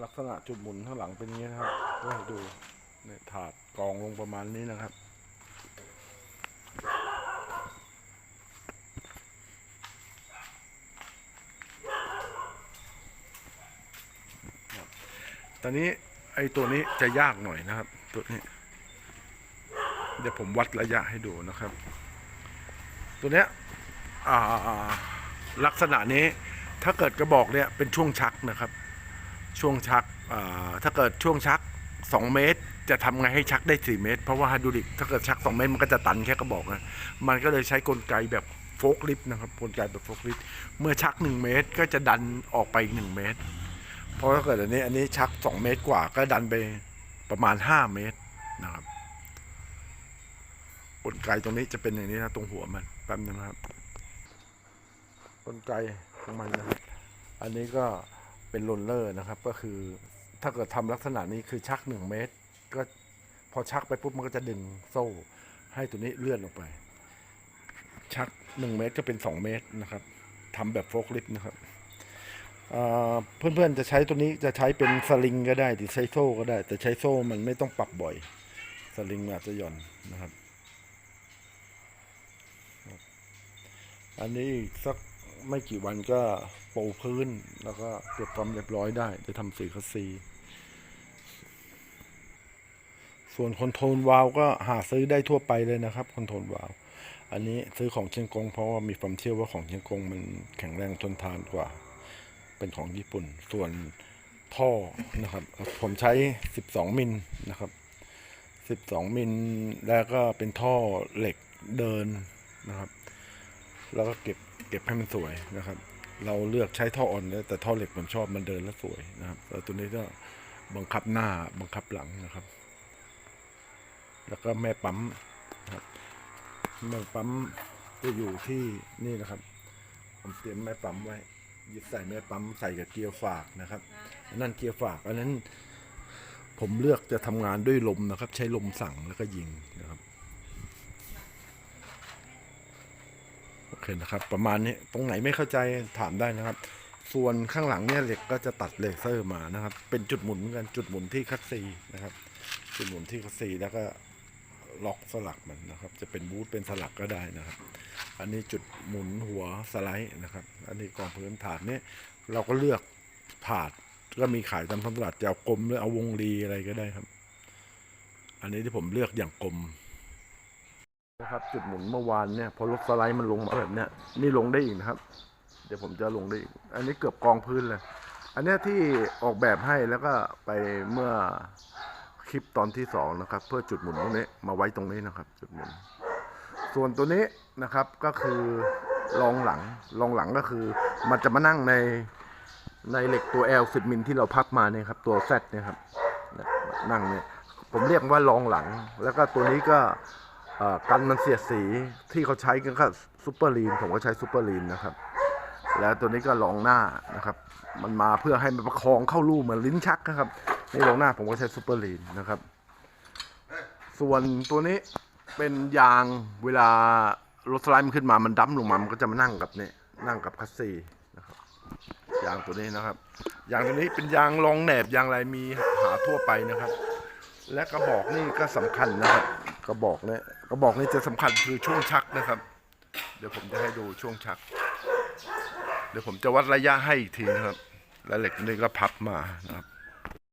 ลักษณะจุดหมุนข้างหลังเป็นอย่างนี้นะครับก็ให้ดูเนี่ยถาดกองลงประมาณนี้นะครับ ตอนนี้ไอ้ตัวนี้จะยากหน่อยนะครับ ตัวนี้ เดี๋ยวผมวัดระยะให้ดูนะครับ ตัวเนี้ยอ่าลักษณะนี้ถ้าเกิดกระบอกเนี่ยเป็นช่วงชักนะครับ ช่วงชักถ้าเกิดช่วงชัก 2 เมตร จะทำไงให้ชักได้ 4 เมตร เพราะว่าไฮดรอลิกถ้าเกิดชัก 2 เมตรมันก็จะตันแค่กระบอกนะมันก็เลยใช้กลไกแบบโฟกลิฟต์นะครับกลไกแบบโฟกลิฟต์เมื่อชัก 1 เมตรก็จะดันออกไปอีก1เมตร เพราะถ้าเกิดอันนี้อันนี้ชัก 2 เมตรกว่าก็ดันไปประมาณ 5 เมตรนะครับกลไกตรงนี้จะเป็นอย่างนี้นะตรงหัวมันแป๊บนึงนะครับกลไกของมันนะครับ อันนี้ก็ เป็นโรลเลอร์นะครับ ก็คือถ้าเกิดทำลักษณะนี้คือชักหนึ่งเมตร ก็พอชักไปปุ๊บมันก็จะดึงโซ่ให้ตัวนี้เลื่อนลงไป ชักหนึ่งเมตรก็เป็นสองเมตรนะครับทำแบบโฟกลิฟต์นะครับเเพื่อนๆจะใช้ตัวนี้จะใช้เป็นสลิงก็ได้หรือใช้โซ่ก็ได้ แต่ใช้โซ่มันไม่ต้องปรับบ่อย สลิงอาจจะหย่อนนะครับ อันนี้สัก ไม่กี่วันก็ปูพื้น แล้วก็เก็บความเรียบร้อยได้ จะทำสีคัสซีส่วนคอนโทรลวาลก็หาซื้อได้ทั่วไปเลยนะครับคอนโทรลวาลอันนี้ซื้อของเชียงกงเพราะว่ามีความเชื่อว่าของเชียงกงมันแข็งแรงทนทานกว่า เป็นของญี่ปุ่น ส่วนท่อนะครับ ผมใช้ 12 มิลนะครับ 12 มิลแล้วก็เป็นท่อเหล็กเดินนะครับ แล้วก็เก็บ เก็บให้มันสวยนะครับ เราเลือกใช้ท่ออ่อนแต่ท่อเหล็กผมชอบมันเดินแล้วสวยนะครับแล้วตัวนี้ก็บังคับหน้าบังคับหลังนะครับ แล้วก็แม่ปั๊มนะครับแม่ปั๊มจะอยู่ที่นี่นะครับ ผมเตรียมแม่ปั๊มไว้ยึดใส่แม่ปั๊มใส่กับเกียร์ฝากนะครับนั่นเกียร์ฝากอันนั้น ผมเลือกจะทำงานด้วยลมนะครับ ใช้ลมสั่งแล้วก็ยิงนะครับ โอ เคนะครับ ประมาณนี้ตรงไหนไม่เข้าใจถามได้นะครับ ส่วนข้างหลังเนี่ยเหล็กก็จะตัดเลเซอร์มานะครับ เป็นจุดหมุนเหมือนกันจุดหมุนที่คัสซีนะครับ จุดหมุนที่คัสซีแล้วก็ล็อกสลักมันนะครับ จะเป็นบูทเป็นสลักก็ได้นะครับ อันนี้จุดหมุนหัวสไลด์นะครับ อันนี้กองพื้นถาดเนี่ยเราก็เลือกถาดก็มีขายตามท้องตลาดจะเอากลมหรือเอาวงรีอะไรก็ได้ครับ อันนี้ที่ผมเลือกอย่างกลม นะครับจุดหมุนเมื่อวานเนี่ยพอรถสไลด์มันลงมาแบบเนี้ยนี่ลงได้อีกนะครับ เดี๋ยวผมจะลงได้อีก อันนี้เกือบกองพื้นเลย อันนี้ที่ออกแบบให้แล้วก็ไปเมื่อคลิปตอนที่สองนะครับ เพื่อจุดหมุนตรงนี้มาไว้ตรงนี้นะครับ จุดหมุน ส่วนตัวนี้นะครับก็คือรองหลังรองหลังก็คือ มันจะมานั่งในในเหล็กตัว L 10มิลที่เราพับมาเนี่ยครับตัว Z เนี่ยครับนั่งเนี่ยผมเรียกว่ารองหลัง แล้วก็ตัวนี้ก็ กันมันเสียดสีที่เขาใช้กันก็ซูเปอร์ลีนผมก็ใช้ซูเปอร์ลีนนะครับ แล้วตัวนี้ก็รองหน้านะครับ มันมาเพื่อให้มันประคองเข้ารูเหมือนลิ้นชักนะครับนี่รองหน้าผมก็ใช้ซูเปอร์ลีนนะครับ ส่วนตัวนี้เป็นยางเวลารถสไลด์มันขึ้นมามันดั้มลงมามันก็จะมานั่งกับเนี่ยนั่งกับคัสซีนะครับยางตัวนี้นะครับยางตัวนี้เป็นยางรองแหนบยางอะไรมีหาทั่วไปนะครับ และกระบอกนี่ก็สำคัญนะครับ กระบอกเนี่ยกระบอกนี่จะสำคัญคือช่วงชักนะครับ เดี๋ยวผมจะให้ดูช่วงชัก เดี๋ยวผมจะวัดระยะให้อีกทีนะครับ และเหล็กนี่ก็พับมานะครับ